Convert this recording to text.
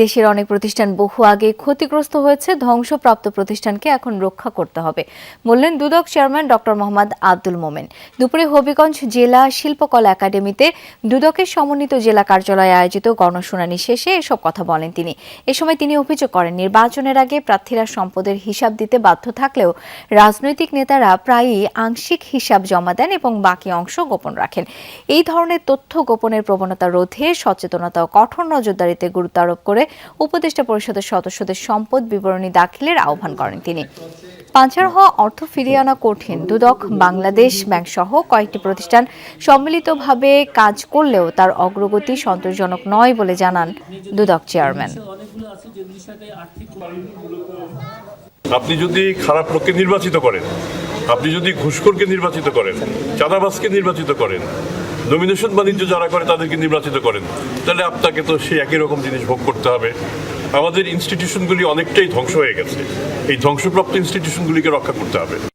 দেশের অনেক প্রতিষ্ঠান বহু আগে ক্ষতিগ্রস্ত হয়েছে, ধ্বংসপ্রাপ্ত প্রতিষ্ঠানকে এখন রক্ষা করতে হবে। বললেন দুদক চেয়ারম্যান ডক্টর মোহাম্মদ আব্দুল মোমেন। দুপুরে হবিগঞ্জ জেলা শিল্পকলা একাডেমিতে দুদকের সমন্বিত জেলা কার্যালয়ে আয়োজিত গণশুনানি শেষে এসব কথা বলেন তিনি। এ সময় তিনি অভিযোগ করেন, নির্বাচনের আগে প্রার্থীরা সম্পদের হিসাব দিতে বাধ্য থাকলেও রাজনৈতিক নেতারা প্রায়ই আংশিক হিসাব জমা দেন এবং বাকি অংশ গোপন রাখেন। এই ধরনের তথ্য গোপনের প্রবণতা রোধে সচেতনতা ও কঠোর নজরদারিতে গুরুত্ব আরোপ করে উপদেষ্টা পরিষদের সদস্যদের সম্পদ বিবরণী দাখিলের আহ্বান করেন তিনি। পাঞ্চার হওয়া অর্থ ফিরিয়ে আনা কঠিন। দুদক, বাংলাদেশ ব্যাংক সহ কয়েকটি প্রতিষ্ঠান সম্মিলিতভাবে কাজ করলেও তার অগ্রগতি সন্তোষজনক নয় বলে জানান দুদক চেয়ারম্যান। আপনি যদি খারাপ লোককে নির্বাচিত করেন, আপনি যদি ঘুষখোরকে নির্বাচিত করেন, চাঁদাবাজকে নির্বাচিত করেন নমিনেশন বাণিজ্য যারা করে, তাদেরকে নির্বাচিত করেন। তাহলে আপনাকে তো সেই একই রকম জিনিস ভোগ করতে হবে। আমাদের ইনস্টিটিউশনগুলি অনেকটাই ধ্বংস হয়ে গেছে। এই ধ্বংসপ্রাপ্ত ইনস্টিটিউশনগুলিকে রক্ষা করতে হবে।